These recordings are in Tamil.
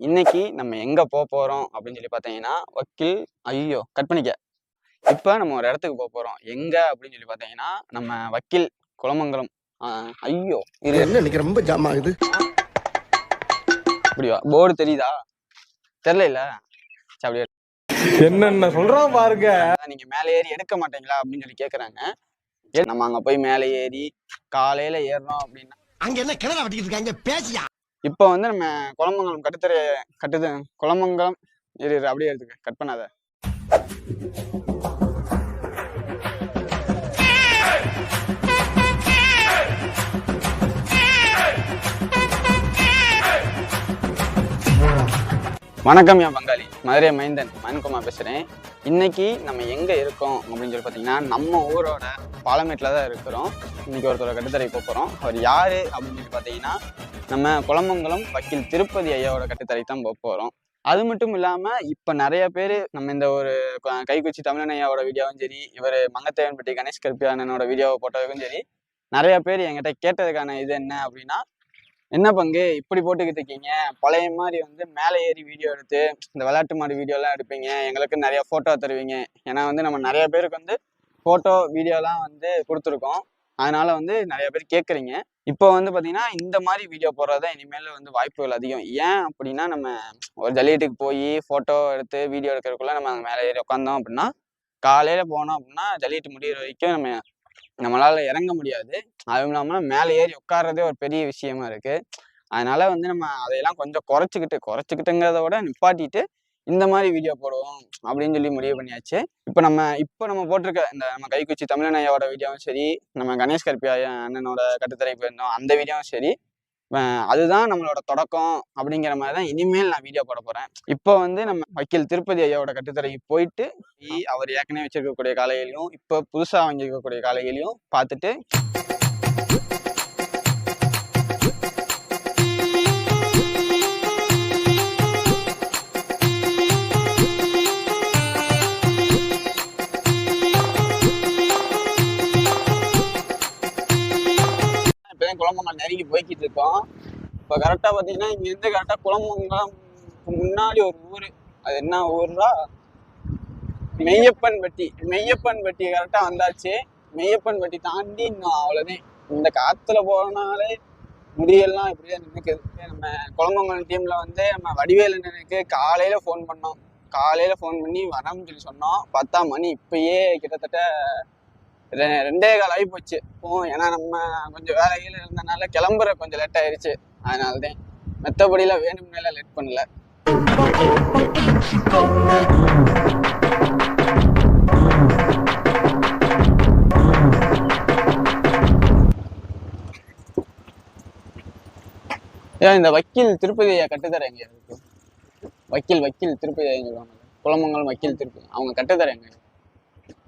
இன்னைக்கு நம்ம எங்க போக போறோம் அப்படின்னு சொல்லி பார்த்தீங்கன்னா வக்கீல் ஐயோ கட் பண்ணிக்க. இப்போ நம்ம ஒரு இடத்துக்கு போக போறோம். எங்க அப்படின்னு சொல்லி பார்த்தீங்கன்னா நம்ம வக்கீல் குளமங்கலம் ஆஹ், ஐயோ இது என்ன இன்னைக்கு ரொம்ப ஜாம் ஆகுது? அப்படியா? போர்டு தெரியுதா? தெரியல இல்ல? அப்படியே என்னென்ன சொல்றான் பாருங்க. நீங்க மேலே ஏறி எடுக்க மாட்டீங்களா அப்படின்னு சொல்லி கேக்குறாங்க. ஏன் நம்ம அங்க போய் மேலே ஏறி காலையில ஏறணும் அப்படின்னா அங்க என்ன கிணறு வெட்டிக்கிட்டு இருக்காங்க? பேசியா? இப்போ வந்து நம்ம குளமங்கலம் கட்டுத்தரை கட்டுது குளமங்கலம் இரு இரு, அப்படியே எடுத்துக்க. கட் பண்ணாத. வணக்கம் என் பங்காளி. மதுரை மைந்தன் மயன்குமார் பேசுகிறேன் இன்னைக்கு நம்ம எங்கே இருக்கோம் அப்படின்னு சொல்லி பார்த்தீங்கன்னா நம்ம ஊரோட பாலமேட்டில் தான் இருக்கிறோம். இன்னைக்கு ஒருத்தரோட கட்டுத்தறை போக போகிறோம் அவர் யார் அப்படின்னு சொல்லி பார்த்தீங்கன்னா நம்ம குளமங்கலம் வக்கீல் திருப்பதி ஐயாவோட கட்டுத்தரை தான் போக போகிறோம் அது மட்டும் இல்லாமல் இப்போ நிறைய பேர் நம்ம இந்த ஒரு க- கைக்குச்சி தமிழன் ஐயாவோட வீடியோவும் சரி இவர் மங்கத்தேவன்பட்டி கணேஷ் கருப்பி அண்ணனோட வீடியோவை போட்டதுக்கும் சரி நிறைய பேர் என்கிட்ட கேட்டதுக்கான இது என்ன அப்படின்னா என்ன பங்கு? இப்படி போட்டுக்கிட்டு இருக்கீங்க. பழைய மாதிரி வந்து மேலே ஏறி வீடியோ எடுத்து இந்த விளையாட்டு மாடு வீடியோலாம் எடுப்பீங்க. எங்களுக்கு நிறைய ஃபோட்டோ தருவீங்க. ஏன்னா வந்து நம்ம நிறைய பேருக்கு வந்து ஃபோட்டோ வீடியோலாம் வந்து கொடுத்துருக்கோம். அதனால வந்து நிறைய பேர் கேட்குறீங்க. இப்போ வந்து பார்த்தீங்கன்னா இந்த மாதிரி வீடியோ போடுறது தான் இனிமேல் வந்து வாய்ப்புகள் அதிகம். ஏன் அப்படின்னா நம்ம ஒரு ஜல்லிக்கட்டுக்கு போய் ஃபோட்டோ எடுத்து வீடியோ எடுக்கிறதுக்குள்ள நம்ம அங்கே மேலே ஏறி உட்காந்தோம் அப்படின்னா காலையில் போனோம் அப்படின்னா ஜல்லிக்கட்டு முடிகிற வரைக்கும் நம்ம நம்மளால் இறங்க முடியாது. அதுவும் இல்லாமல் மேலே ஏறி உட்கார்றதே ஒரு பெரிய விஷயமா இருக்குது அதனால் வந்து நம்ம அதையெல்லாம் கொஞ்சம் குறைச்சிக்கிட்டு குறைச்சிக்கிட்டுங்கிறத விட நிப்பாட்டிட்டு இந்த மாதிரி வீடியோ போடுவோம் அப்படின்னு சொல்லி முடிவு பண்ணியாச்சு. இப்போ நம்ம இப்போ நம்ம போட்டிருக்க இந்த நம்ம கைக்குச்சி தமிழன் ஐயாவோட வீடியோவும் சரி நம்ம கணேஷ் கருப்பி ஐயா அண்ணனோட கட்டுத்தரை போயிருந்தோம் அந்த வீடியோவும் சரி அதுதான் நம்மளோட தொடக்கம் அப்படிங்கிற மாதிரி தான் இனிமேல் நான் வீடியோ போட போறேன். இப்போ வந்து நம்ம வக்கீல் திருப்பதி ஐயாவோட கட்டுத்தரைக்கு போயிட்டு அவர் ஏற்கனவே வச்சிருக்கக்கூடிய காளைகளையும் இப்போ புதுசா வாங்கியிருக்கக்கூடிய காளைகளையும் பார்த்துட்டு நம்ம நெருங்கி போய்கிட்டு இருக்கோம் இப்போ கரெக்டாக பார்த்தீங்கன்னா இங்கேருந்து கரெக்டாக குளமங்கலம் முன்னாடி ஒரு ஊர். அது என்ன ஊர்னா மெய்யப்பன்பட்டி. மெய்யப்பன்பட்டி கரெக்டாக வந்தாச்சு. மெய்யப்பன் பட்டி தாண்டி இன்னும் அவ்வளோதான் இந்த காற்றுல போகிறனாலே முடியெல்லாம் இப்படியே நினைக்கிறது நம்ம குளமங்கலம் டீமில் வந்து நம்ம வடிவேலு நினைக்கு காலையில் ஃபோன் பண்ணோம். காலையில் ஃபோன் பண்ணி வரோம்னு சொல்லி சொன்னோம். பத்தாம் மணி. இப்பயே கிட்டத்தட்ட ரெண்டே கால் ஆகி போச்சு. ஏன்னா நம்ம கொஞ்சம் வேலையில் இருந்தனால கிளம்புற கொஞ்சம் லேட் ஆயிடுச்சு அதனால தான் மற்றபடிலாம் வேணும்னால லேட் பண்ணல. ஏன் இந்த வக்கீல் திருப்பதி கட்டுத்தர எங்க இருக்கு? வக்கீல் வக்கீல் திருப்பதி சொல்லுவாங்க குளமங்கலம் வக்கீல் திருப்பதி. அவங்க கட்டுத்தர எங்க அவர் விஜய் இருக்காரு இல்லைங்களா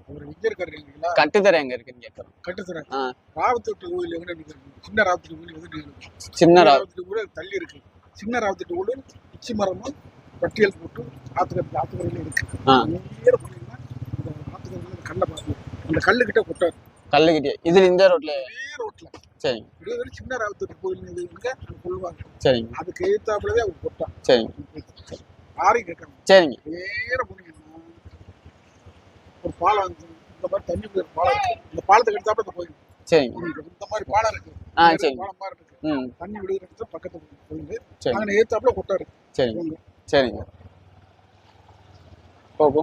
கட்டுத்தர எங்க இருக்குன்னு கேட்குறோம் கட்டுத்தரேன் ஆ. ராவத்தோட்டு கோயில் எங்க சின்ன ராவத்தோட்டு கோயில் வந்து இருக்கு. சின்ன ராவத்தோட்டு கூட தள்ளி இருக்கு. சின்ன ராவத்தோட்டு கூட உச்சி மரமும் பட்டியல் போட்டு ஆத்துக்கரை ஆத்துக்கரையில இருக்கு. போனீங்கன்னா இந்த ஆத்துக்கரையில கல்லை பார்க்கலாம். அந்த கல்லு கிட்ட கொட்டாரு கல்லுக்கிட்டே இதுல இந்த ரோட்ல. ரோட்ல. சரிங்க ஒரு சின்ன ராவத்தோட்டு கோயில் இருக்கு சொல்லுவாங்க சரிங்க அதுக்கு எதிர்த்தாப்புலவே அவர் கொட்டான் சரிங்க யாரையும் கேட்காம சரிங்க. நேர போனீங்கன்னா ஒரு பாலம் இந்த மாதிரி தண்ணி போய் பாலம் இருக்கு. இந்த பாலத்துக்கு எடுத்தாப்புல இந்த கோயில். சரிங்க இந்த மாதிரி பாலம் இருக்கு. ஆ சரிங்க பாலம் மாதிரி இருக்கு. ம். தண்ணி விடுகிற இடத்துல பக்கத்துல கோயில் சரி. அங்கே ஏத்தாப்புல கொட்டாரு சரிங்க சரிங்க போ போ.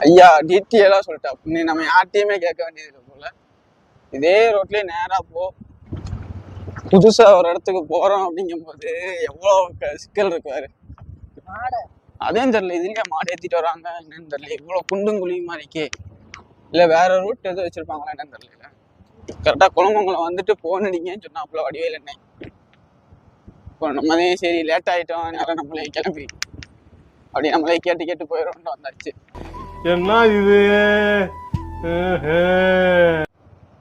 ஐயா டீட்டெயிலாக சொல்லிட்டா. நீ நம்ம யார்ட்டையுமே கேட்க வேண்டியது போல. இதே ரோட்லயே நேரா போ. புதுசா ஒரு இடத்துக்கு போறோம் அப்படிங்கும்போது எவ்வளோ க- சிக்கல் இருக்காரு அதையும் தெரியல. இதுலயே மாடு ஏத்திட்டு வராங்க என்னன்னு தெரியல. இவ்வளோ குண்டும் குழியுமா இருக்கே. இல்ல வேற ரூட் எதுவும் வச்சிருப்பாங்களா என்னன்னு தெரியல. கரெக்டா குளமங்கலம் வந்துட்டு போன் அடிங்கன்னு சொன்னாப்புல வடிவேல் என்ன? இப்போ நம்மளே சரி லேட் ஆயிட்டோம். அதனால நம்மளே கிளம்பி. அப்படி நம்மளே கேட்டு கேட்டு போயிடும்னு வந்தாச்சு. என்ன இது?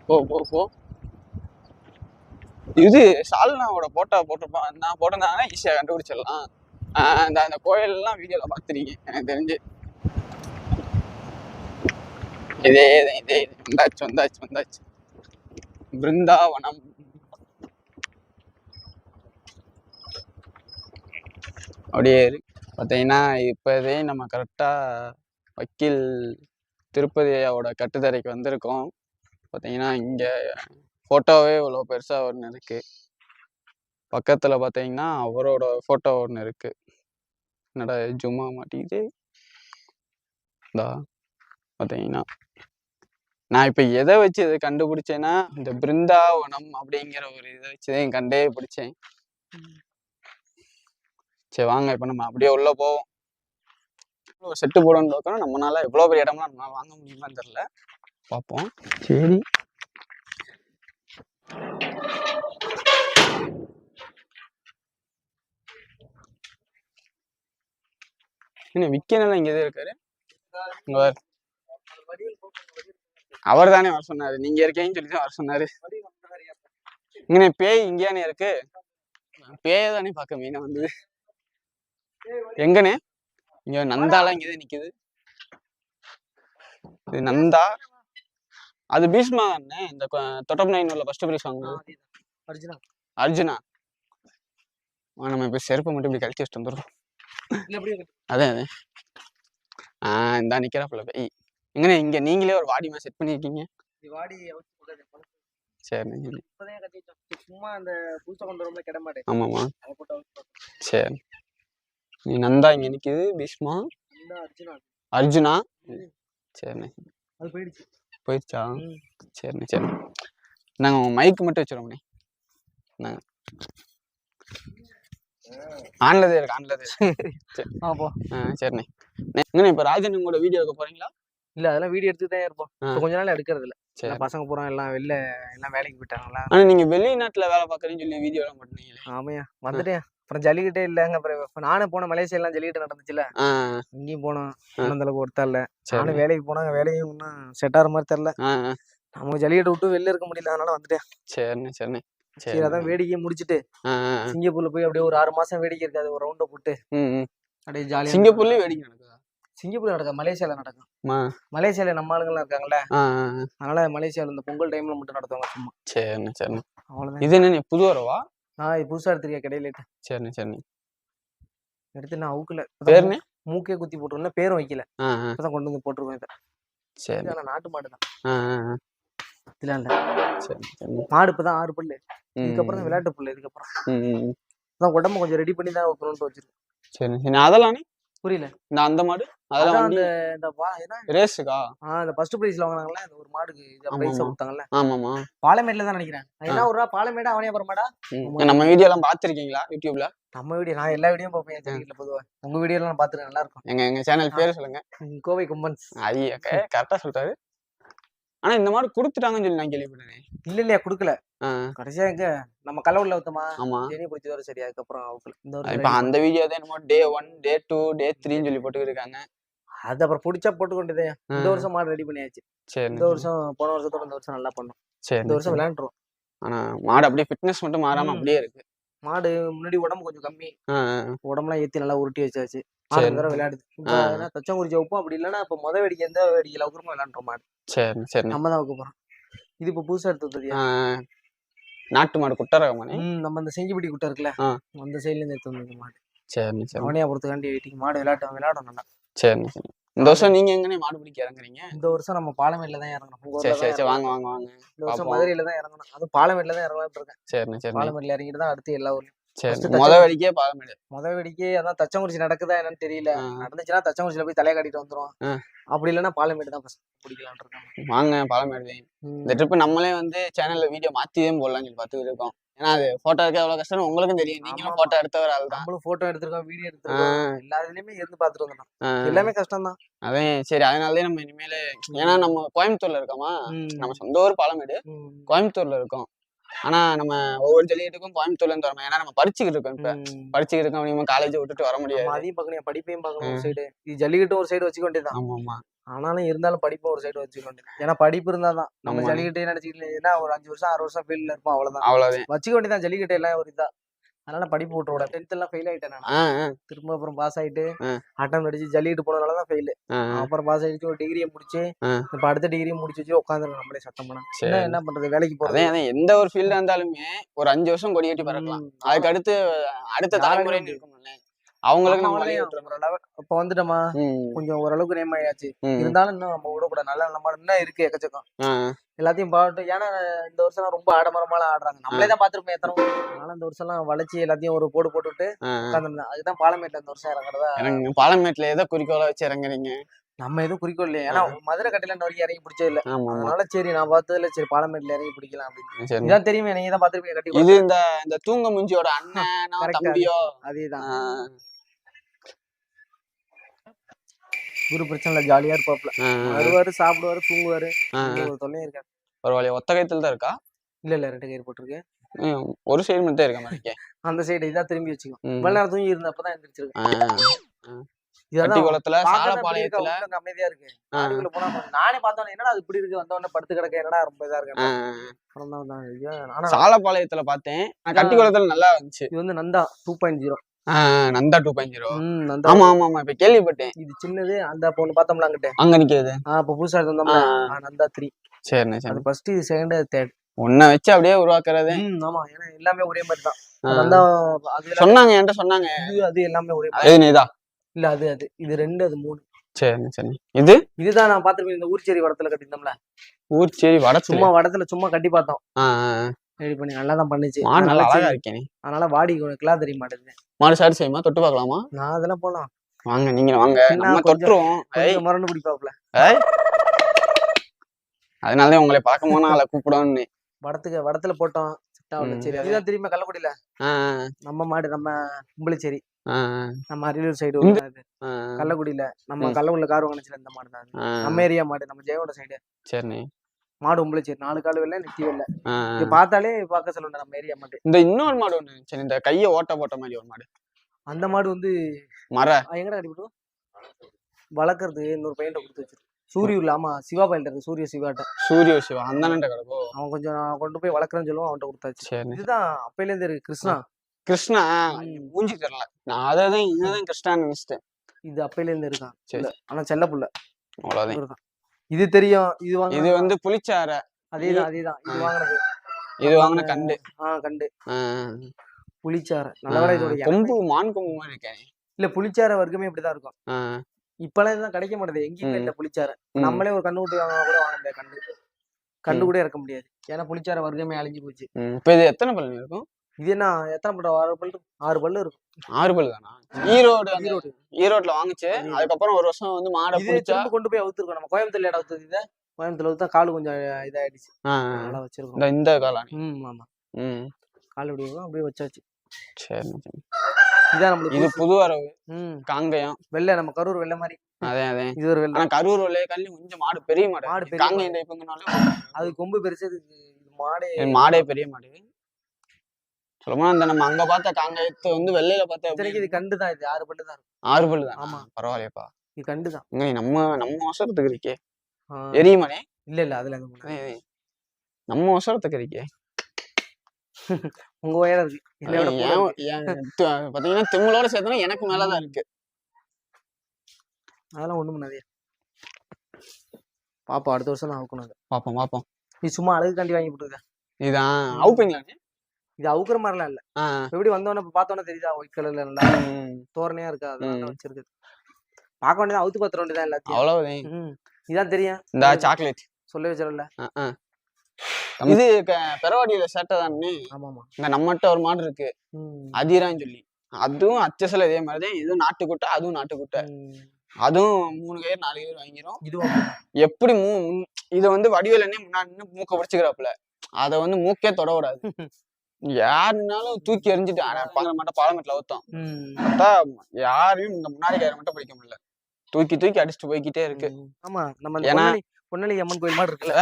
போ போ போ. இது சால்னாவோட போட்டோ போட்டிருப்பான். நான் போட்டிருந்தாங்கன்னா ஈஸியாக கண்டுபிடிச்சிடலாம். அந்த அந்த கோயிலெல்லாம் வீடியோவில் பார்த்துருக்கீங்க எனக்கு தெரிஞ்சு. இதே இதே இதே வந்தாச்சு வந்தாச்சு வந்தாச்சு. பிருந்தாவனம். அப்படியே பார்த்தீங்கன்னா இப்போதே நம்ம கரெக்டாக வக்கீல் திருப்பதியோட ஐயாவோட கட்டுத்தரைக்கு வந்திருக்கோம். பார்த்தீங்கன்னா இங்கே ஃபோட்டோவே இவ்வளோ பெருசாக ஒன்று இருக்குது பக்கத்தில் பார்த்தீங்கன்னா அவரோட ஃபோட்டோ ஒன்று இருக்குது என்னடா ஜும்மா மாட்டேங்குது இந்தா பார்த்தீங்கன்னா நான் இப்போ எதை வச்சு இதை கண்டுபிடிச்சேன்னா இந்த பிருந்தாவனம் அப்படிங்கிற ஒரு இதை வச்சு தான் கண்டே பிடிச்சேன். சரி வாங்க இப்போ நம்ம அப்படியே உள்ள போவோம். ஒரு செட்டு போடணும்னு பார்க்கணும். நம்மளால எவ்வளோ பெரிய இடம்லாம் நம்மளால வாங்க முடியுமான்னு தெரில பார்ப்போம். சரி. என்ன விக்கனெல்லாம் இங்கே இருக்காரு? இங்க பாரு அவர் தானே வர சொன்னாரு. நீங்க இருக்கீங்கன்னு சொல்லி தான் வர சொன்னாரு. இங்கனே பேய் இங்கேயானே இருக்கு? பேய தானே பார்க்க மீனா வந்தது. எங்கனே இங்க நந்தாலாம் இங்கதான் நிக்குது. இது நந்தா. அது பீஷ்மா தானே? இந்த தொட்டப் நைன் உள்ள ஃபர்ஸ்ட் பிரைஸ் ஒரிஜினல் அர்ஜுனா. வா, நம்ம இப்ப செருப்பை மட்டும் இப்படி கழட்டி வச்சுட்டு வந்துடுறோம். அதே ஆ இந்தா நிக்கிறாப்புல பேய் எங்கண்ணே இங்க நீங்களே ஒரு வாடி செட் பண்ணிருக்கீங்க. சரி. சும்மா அந்த புதுசா கொண்டு வரும்ல கிடமாடு ஆமாமா அதை போட்டு அவுத்து போட்டோம். சரி. நீ நந்தா இங்க நிக்குது பீஷ்மா. அர்ஜுனா. சரிண்ணே. அது போயிடுச்சு. போயிடுச்சா. சரிண்ணே சரி நாங்கள் மைக்கு மட்டும் வச்சுருவோம்ண்ணே. நாங்கள் ஆன்லதே இருக்கு ஆன்லதே சரி. ஆ போ. ஆ சரிண்ணே. எங்கண்ணே இப்போ ராஜன் கூட வீடியோ எடுக்க போறீங்களா? இல்ல அதெல்லாம் வீடியோ எடுத்து தான் இருப்போம் கொஞ்ச நாள் எடுக்கிறது இல்ல. சரி. எல்லாம் பசங்க பூரா எல்லாம் வெளில எல்லாம் வேலைக்கு போயிட்டாங்களா? ஆனால் நீங்கள் வெளிநாட்டில் வேலை பார்க்குறேன்னு சொல்லி வீடியோலாம் பண்ணுவீங்களே ஆமையா வந்துட்டேன். அப்புறம் ஜல்லிக்கட்டே இல்லைங்க. அப்புறம் நானும் போனேன். மலேசியா எல்லாம் ஜல்லிக்கட்டு நடந்துச்சுல இங்கேயும் போனோம் அந்த அளவுக்கு ஒருத்தா இல்ல. நானும் வேலைக்கு போனாங்க வேலையும் ஒன்றும் செட் ஆகிற மாதிரி ஆ நமக்கு ஜல்லிக்கட்டு விட்டு வெளில இருக்க முடியல. அதனால வந்துட்டேன். சரிண்ணே சரிண்ணே. சரி அதான் வேடிக்கையை முடிச்சுட்டு. சிங்கப்பூர்ல போய் அப்படியே ஒரு ஆறு மாசம் வேடிக்கை இருக்காது ஒரு ரவுண்டை போட்டு அப்படியே ஜாலியா சிங்கப்பூர்லேயும் வேடிக்கை நடக்குதா? சிங்கப்பூர்ல நடக்கும் மலேசியால நடக்கும். மலேசியால நம்ம ஆளுங்கெல்லாம் இருக்காங்கல்ல. அதனால மலேசியால இந்த பொங்கல் டைம்ல மட்டும் நடத்துவாங்க சும்மா. சரிண்ணே சரிண்ணே. அவ்வளவுதான் இது என்ன புது வரவா? நான் இது புதுசா எடுத்திருக்கேன் கடையில சரிண்ணே சரிண்ணே. எடுத்து நான் அவுக்கல. பேருண்ணே? மூக்கே குத்தி போட்டுருந்தேன் பேரும் வைக்கல. இப்பதான் கொண்டு வந்து போட்டுருக்கோம் இதை. சரி நாட்டு மாடு தான் ஆ ஆ ஆ. இதுல இல்ல. சரி சரிண்ணே. மாடு இப்பதான் ஆறு பல்லு. இதுக்கப்புறம் தான் விளையாட்டு புல்லு இதுக்கப்புறம். அதான் உடம்ப கொஞ்சம் ரெடி பண்ணி தான் வைக்கணும்னு வச்சிருக்கேன் சரி அதெல்லாம் புரியல. இந்த அந்த மாடு அதெல்லாம் அந்த இந்த ஏன்னா ரேஸுக்கா? ஆ இந்த ஃபர்ஸ்ட் பிரைஸ்ல வாங்கினாங்களே அந்த ஒரு மாடுக்கு இது பிரைஸ் ஆமா. கொடுத்தாங்கல்ல. ஆமாமா பாலமேட்ல தான் நினைக்கிறேன். என்ன ஒரு பாலமேடா அவனே அப்புறமாடா. நம்ம வீடியோ எல்லாம் பாத்திருக்கீங்களா யூடியூப்ல? நம்ம வீடியோ நான் எல்லா வீடியோவும் பார்ப்பேன் ஜல்லிக்கட்டுல பொதுவா. உங்க வீடியோ எல்லாம் பாத்துருக்கேன் நல்லா இருக்கும் எங்க எங்க சேனல் பேர் சொல்லுங்க. கோவை கும்பன்ஸ். ஐயா கரெக்டா சொல்றாரு ஆனா இந்த மாதிரி கொடுத்துட்டாங்கன்னு சொல்லி நான் கேள்விப்பட்டேன். இல்ல இல்லையா குடுக்கல. கடைசியா எங்க? நம்ம கலவுல ஊத்தமா? ஆமா. தேனி பிடிச்சதோட சரி அதுக்கப்புறம் ஒரு இப்ப அந்த வீடியோ தான் என்னமோ டே ஒன் டே டூ டே த்ரீன்னு சொல்லி போட்டு இருக்காங்க. அது அப்புறம் பிடிச்சா போட்டு கொண்டதே இந்த வருஷம் மாடு ரெடி பண்ணியாச்சு. சரி இந்த வருஷம் போன வருஷத்தோட இந்த வருஷம் நல்லா பண்ணோம். சரி இந்த வருஷம் விளையாண்டுரும். ஆனா மாடு அப்படியே ஃபிட்னஸ் மட்டும் மாறாம. அப்படியே இருக்கு. மாடு முன்னாடி உடம்பு கொஞ்சம் கம்மி. உடம்புலாம் ஏத்தி நல்லா உருட்டி வச்சாச்சு. மாடு தடவை விளையாடுது. தச்சங்குறிச்சி வைப்போம் அப்படி இல்லைன்னா இப்போ முத வேடிக்கை எந்த வேடிக்கையில வைக்கிறோமோ விளையாண்டுறோம் மாடு. சரி சரி. நம்ம தான் வைக்க போறோம். இது இப்போ புதுசா எடுத்து நாட்டு மாடு ம் நம்ம அந்த செங்கிப்பட்டி குட்டை இருக்குல்ல. அந்த சைடுல இருந்து எடுத்து வந்தது மாடு. சரி சரி அவனே பொறுத்துக்காண்டி வெயிட்டிங் மாடு விளையாட்டும் விளையாடும் நல்லா சரி சரி இந்த வருஷம் நீங்க எங்கனே மாடு பிடிக்க இறங்குறீங்க? இந்த வருஷம் நம்ம பாலமேட்ல தான் இறங்கணும். சரி சரி சரி. வாங்க வாங்க வாங்க. இந்த வருஷம். மதுரையில தான் இறங்கணும். அதுவும் பாலமேட்ல தான் இறங்கலாம்னு இருக்கேன். சரிண்ணே சரிண்ணே. பாலமேட்ல இறங்கிட்டு தான் அடுத்து எல்லா ஊர்லயும் சரி முத தச்ச- வரைக்கே பாலமேடு முத வேடிக்கை அதான் தச்சங்குறிச்சி நடக்குதா என்னன்னு தெரியல. நடந்துச்சுன்னா தச்சங்குறிச்சியில போய் தலையை காட்டிட்டு வந்துரும். அப்படி இல்லைன்னா பாலமேடு தான் ஃபர்ஸ்ட் பிடிக்கலாம்னு இருக்கேன். வாங்க பாலமேடு. இந்த ட்ரிப் நம்மளே வந்து சேனல்ல வீடியோ மாத்தியே போடலாம்னு சொல்லி பார்த்துட்டு இருக்கோம். ஏன்னா அது போட்டோ எடுக்க எவ்வளவு கஷ்டம் உங்களுக்கும் தெரியும். நீங்களும் போட்டோ எடுத்தவர் ஆள் தான். நம்மளும் போட்டோ எடுத்திருக்கோம் வீடியோ எடுத்திருக்கோம். எல்லா இதுலயுமே இருந்து பாத்துட்டு வந்துட்டோம். எல்லாமே கஷ்டம் தான் அதே சரி அதனாலதான் நம்ம இனிமேல் ஏன்னா நம்ம கோயம்புத்தூர்ல இருக்கோமா? நம்ம சொந்த ஊர் பாலமேடு. கோயம்புத்தூர்ல இருக்கோம். ஆனா நம்ம ஒவ்வொரு ஜல்லிக்கட்டுக்கும் கோயம்புத்தூர்ல இருந்து வரணும் ஏன்னா நம்ம படிச்சுக்கிட்டு இருக்கோம் இப்ப. படிச்சுக்கிட்டு இருக்கோம் அப்படிங்க காலேஜ் விட்டுட்டு வர முடியாது. அதையும் பார்க்கணும். படிப்பையும் பார்க்கணும் ஒரு. சைடு இது ஜல்லிக்கட்டு ஒரு சைடு வச்சுக்க வேண்டியதுதான். ஆமா ஆமா ஆனாலும் இருந்தாலும் படிப்பும் ஒரு சைடு வச்சுக்க வேண்டியது. ஏன்னா படிப்பு இருந்தாதான் நம்ம ஆமா. ஜல்லிக்கட்டு நினைச்சுக்கிட்டு ஒரு அஞ்சு வருஷம் ஆறு வருஷம் ஃபீல்ட்ல இருப்போம். அவ்வளவுதான். அவ்வளவுதான். வச்சுக்க வேண்டியதான் ஜல்லிக்கட்டு எல்லாம் ஒரு இதா. அதனால படிப்பு விட்டு விட டென்த் எல்லாம் ஃபெயில் ஆயிட்டேன் நான். திரும்ப அப்புறம் பாஸ் ஆயிட்டு. அட்டம் அடிச்சு ஜல்லிக்கட்டு போனதால தான் ஃபெயில். அப்புறம் பாஸ் ஆயிடுச்சு ஒரு டிகிரியை முடிச்சு. இப்ப அடுத்த டிகிரியும் முடிச்சு வச்சு உட்காந்துருக்கோம் நம்மளே சத்தம் பண்ண. என்ன பண்றது? வேலைக்கு அதே எந்த ஒரு ஃபீல்டா இருந்தாலுமே ஒரு அஞ்சு வருஷம் கொடி கட்டி பறக்கலாம். அதுக்கு அடுத்து அடுத்த தலைமுறை. இருக்கும்ல. அவங்களுக்கு நம்ம இப்ப வந்துட்டோமா? கொஞ்சம் ஓரளவுக்கு நேம் ஆயாச்சு. இருந்தாலும் இன்னும் நம்ம விடக்கூடாது. நல்லா நம்ம இன்னும் இருக்கு எக்கச்சக்கம். எல்லாத்தையும் பாட்டு ஏன்னா இந்த வருஷம் ரொம்ப ஆடம்பரமாலாம் ஆடுறாங்க. நம்மளே தான் பாத்துருப்போம் எத்தனை. அதனால இந்த வருஷம் எல்லாம் வளைச்சு எல்லாத்தையும் ஒரு போடு போட்டுட்டு. உட்காந்துருந்தேன் அதுதான் பாலமேட்ல இந்த வருஷம் இறங்குறதா. பாலமேட்ல ஏதோ குறிக்கோளா வச்சு இறங்குறீங்க. நம்ம எதுவும் குறிக்கோள் இல்லையா. ஏன்னா மதுரை கட்டையில இந்த வரைக்கும் இறங்கி பிடிச்சது இல்ல. அதனால சரி நான் பார்த்ததுல சரி பாலமேட்ல இறங்கி பிடிக்கலாம் அப்படின்னு. இதான் தெரியுமே நீங்க தான் பாத்துருப்பீங்க கட்டி இது இந்த இந்த தூங்க முஞ்சியோட அண்ணனோ. தம்பியோ. அதேதான் ஆ, குரு பிரச்சனை ஜாலியா இருப்பாப்ல. வருவாரு சாப்பிடுவாரு தூங்குவாரு. ஒரு தொல்லையும் இருக்காது. பரவாயில்ல ஒத்த கைத்துல தான் இருக்கா? இல்ல இல்ல ரெண்டு கயிறு போட்டிருக்கு ம், ஒரு சைடு மட்டும் இருக்க மாதிரி அந்த சைடு இதான் திரும்பி வச்சுக்கோ. இவ்வளவு நேரம் தூங்கி இருந்தப்பதான் எந்திரிச்சிருக்கு கட்டி இதான் குளத்துல அங்க அமைதியா இருக்கு. நானே பார்த்தோன்னே என்னடா அது இப்படி இருக்கு? வந்தவொடனே படுத்து கிடக்க என்னடா ரொம்ப இதா இருக்கு சாலப்பாளையத்துல பார்த்தேன். கட்டி குளத்துல நல்லா இருந்துச்சு. இது வந்து Nandha two point zero Nandha two point zero. ஆமா ஆமா ஆமா இப்ப கேள்விப்பட்டேன். இது சின்னது அந்த பொண்ணு பார்த்தோம்ல அங்கிட்ட? அங்க நிக்கிறது ஆ இப்ப புதுசா. ஆ, நந்தா த்ரீ சரிண்ணே சரி அது ஃபர்ஸ்ட் இது செகண்ட் தேர்ட் உன்னை வச்சு அப்படியே உருவாக்குறது. ஆமா ஏன்னா எல்லாமே ஒரே மாதிரி தான். நந்தா அது சொன்னாங்க என்கிட்ட சொன்னாங்க. இது அது எல்லாமே ஒரே மாதிரி. அது நீதா இல்ல அது அது. இது ரெண்டு அது மூணு. சரிண்ணே சரி இது? இதுதான் நான் பாத்துருப்பேன் இந்த ஊர்ச்சேரி வடத்துல கட்டியிருந்தோம்ல. ஊர் சரி வட சும்மா வடத்துல சும்மா கட்டி பார்த்தோம். ரெடி பண்ணி நல்லா தான் பண்ணுச்சு. மாடு நல்லா அழகா சரி, இருக்கேனே அதனால வாடி உனக்குலாம் தெரிய மாட்டேங்குது மாடு சாடி செய்யுமா? தொட்டு பார்க்கலாமா? நான் அதெல்லாம் போலாம் வாங்க நீங்க வாங்க. நம்ம தொட்டுருவோம். மறந்து பிடிப்பாப்ல. அதனாலதான் உங்களை பார்க்கும் போது நாளை கூப்பிடணும்னு. வடத்துக்கு வடத்துல போட்டோம். சரி அதுதான் திரும்ப கள்ளக்குடியில? நம்ம மாடு நம்ம கும்பலிச்சேரி. நம்ம அரியலூர் சைடு அது கள்ளக்குடியில. நம்ம ம். கள்ளக்குடியில கார் வாங்கிச்சுல இந்த மாடு தான் அது. நம்ம ஏரியா மாடு நம்ம ஜெயோட சைடு சரிண்ணே மாடு உம்பளிச்சேரி நாலு கால் வெள்ள நெத்தி வெள்ள. இது பார்த்தாலே பார்க்க சொல்லணும் நம்ம ஏரியா மாடு இந்த இன்னொரு மாடு ஒண்ணு சரி இந்த கையை ஓட்ட போட்ட மாதிரி ஒரு மாடு. அந்த மாடு வந்து மர. எங்கடா கட்டிவிட்டோம் வளர்க்கறதுக்கு இன்னொரு பையன்ட்ட கொடுத்து வச்சிருக்கு சூரியூர்ல ஆமா சிவா பையன்ட்ட இருக்கு சூரிய சிவாட்ட. சூரிய சிவா அந்த கிடக்கோ. அவன் கொஞ்சம் நான் கொண்டு போய் வளர்க்குறேன்னு சொல்லுவான் அவன்கிட்ட கொடுத்தாச்சு இதுதான் அப்பையில இருந்து இருக்கு கிருஷ்ணா. கிருஷ்ணா. மூஞ்சி தெரியல. நான் அதை தான் இதுதான் கிருஷ்ணா நினைச்சிட்டேன். இது அப்பையில இருந்து இருக்கான். ஆனா செல்ல புள்ள. அவ்வளவுதான். இது தெரியும். இது வாங்க இது வந்து புளிச்சார அதேதான் அதேதான். இது ஆ. வாங்குனது இது வாங்கின கண்டு. ஆ கண்டு. புளிச்சாரை நல்ல வேலை இதோட கொம்பு மான் கொம்பு மாதிரி இருக்கேன் இல்ல புளிச்சாரை வர்க்கமே இப்படிதான் இருக்கும். ஆ, இப்பெல்லாம் இதுதான் கிடைக்க மாட்டேது. எங்கேயுமே. இல்ல புளிச்சாரை. நம்மளே ஒரு கண்ணு குட்டி வாங்க கூட வாங்க கண்டு. கண்டு கூட இறக்க முடியாது. ஏன்னா புளிச்சாரை வர்க்கமே அழிஞ்சு போச்சு. இப்ப இது எத்தனை பல்லு இருக்கும்? இது என்ன எத்தனை பல்லு ஆறு பல்லு ஆறு பல்லு இருக்கும். ஆறு பல்லு தானா? ஈரோடு ஈரோடு. ஈரோட்ல வாங்குச்சு. அதுக்கப்புறம் ஒரு வருஷம் வந்து மாடை பிடிச்சா கொண்டு போய் அவுத்துருக்கோம். நம்ம கோயம்புத்தூர்ல இடம் அவுத்தது இதை. கோயம்புத்தூர்ல அவுத்தா கால் கொஞ்சம் இதாயிடுச்சு. அதனால வச்சிருக்கோம். இந்த காலானி ம் ஆமா. ம். கால் இப்படி அப்படியே வச்சாச்சு. சரி. இதான் நம்மளுக்கு இது. புது வரவு. ம். காங்கயம். வெள்ளை நம்ம கரூர் வெள்ளை மாதிரி. அதே அதே. இது ஒரு வெள்ளை. கரூர் கல்லி கொஞ்சம் மாடு பெரிய மாடு. மாடு காங்கயம் டைப்புங்கனால அது கொம்பு பெருசு மாடே மாடே பெரிய மாடு. சொல்லப்போனா அந்த நம்ம அங்க பார்த்த காங்கயத்து வந்து வெள்ளையில பார்த்த இது கண்டு தான் இது. ஆறு பல்லு தான் ஆறு பல்லு தான் ஆமா. பரவாயில்லையப்பா. இது கண்டு தான் இங்க நம்ம நம்ம அவசரத்துக்கு இருக்கே. எரியுமானே இல்ல இல்ல அதுல. நம்ம அவசரத்துக்கு இருக்கே. உங்க வயல இருக்கு. பாத்தீங்கன்னா திங்களோட சேர்த்தனா எனக்கு மேலதான் இருக்கு. அதெல்லாம் ஒண்ணும் பண்ணாதே பாப்பா அடுத்த வருஷம் நான் அவுக்கணும். பாப்போம் பாப்போம். நீ சும்மா அழகுக்காண்டி வாங்கி போட்டுருக்க. இதான் அவுப்பீங்களா இது அவுக்குற மாதிரிலாம் இல்ல. எப்படி வந்தோடனே பார்த்தோன்னே தெரியுதா ஒயிட் கலர்ல நல்லா ம், தோரணையா இருக்கா? அதனால ம். வச்சிருக்கு பார்க்க வேண்டியதான் அவுத்து பத்திர வேண்டியதான் எல்லாத்தையும். அவ்வளவுதான் ம். இதான் தெரியும். இந்த சாக்லேட் சொல்ல வச்சிடல இது பெரவாடியில சேட்டை தானே இந்த நம்மகிட்ட ஒரு மாடு இருக்கு. அதிரான்னு சொல்லி. அதுவும் அச்சசல இதே மாதிரிதான். இதுவும் நாட்டுக்குட்டை அதுவும் நாட்டுக்குட்டை. அதுவும் மூணு கயிறு நாலு கயிறு வாங்கிரும். இதுவும் எப்படி மூ இத வந்து வடிவேலனே முன்னாடி நின்னு மூக்க பிடிச்சுக்கிறாப்புல. அத வந்து மூக்கே தொட விடாது யாருனாலும் தூக்கி எறிஞ்சிட்டு பால மட்டும் பாலமெட்ல ஊத்தம் ம். பார்த்தா யாரையும் இந்த முன்னாடி கயிறை மட்டும் பிடிக்க முடியல. தூக்கி தூக்கி அடிச்சுட்டு போய்க்கிட்டே இருக்கு. ஆமா நம்ம ஏன்னா- பொன்னலி அம்மன் கோயில் மாதிரி இருக்குல்ல.